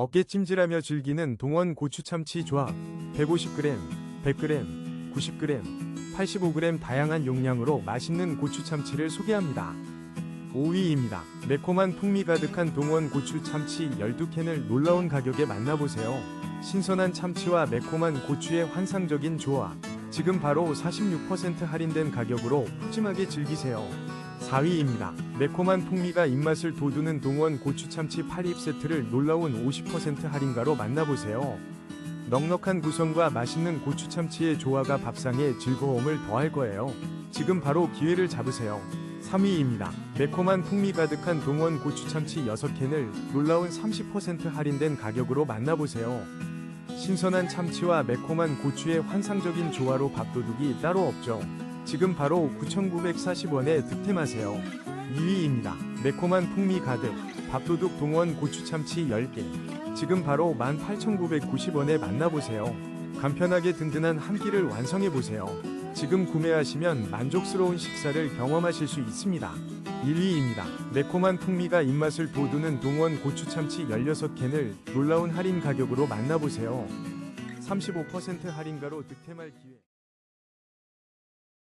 어깨 찜질하며 즐기는 동원 고추참치 조합 150g, 100g, 90g, 85g 다양한 용량으로 맛있는 고추참치를 소개합니다. 5위입니다. 매콤한 풍미 가득한 동원 고추 참치 12캔을 놀라운 가격에 만나보세요. 신선한 참치와 매콤한 고추의 환상적인 조합. 지금 바로 46% 할인된 가격으로 푸짐하게 즐기세요. 4위입니다. 매콤한 풍미가 입맛을 돋우는 동원 고추 참치 8입 세트를 놀라운 50% 할인가로 만나보세요. 넉넉한 구성과 맛있는 고추 참치의 조화가 밥상에 즐거움을 더할 거예요. 지금 바로 기회를 잡으세요. 3위입니다. 매콤한 풍미 가득한 동원 고추참치 6캔을 놀라운 30% 할인된 가격으로 만나보세요. 신선한 참치와 매콤한 고추의 환상적인 조화로 밥도둑이 따로 없죠. 지금 바로 9,940원에 득템하세요. 2위입니다. 매콤한 풍미 가득 밥도둑 동원 고추참치 10개. 지금 바로 18,990원에 만나보세요. 간편하게 든든한 한 끼를 완성해보세요. 지금 구매하시면 만족스러운 식사를 경험하실 수 있습니다. 1위입니다. 매콤한 풍미가 입맛을 돋우는 동원 고추참치 16캔을 놀라운 할인 가격으로 만나보세요. 35% 할인가로 득템할 기회.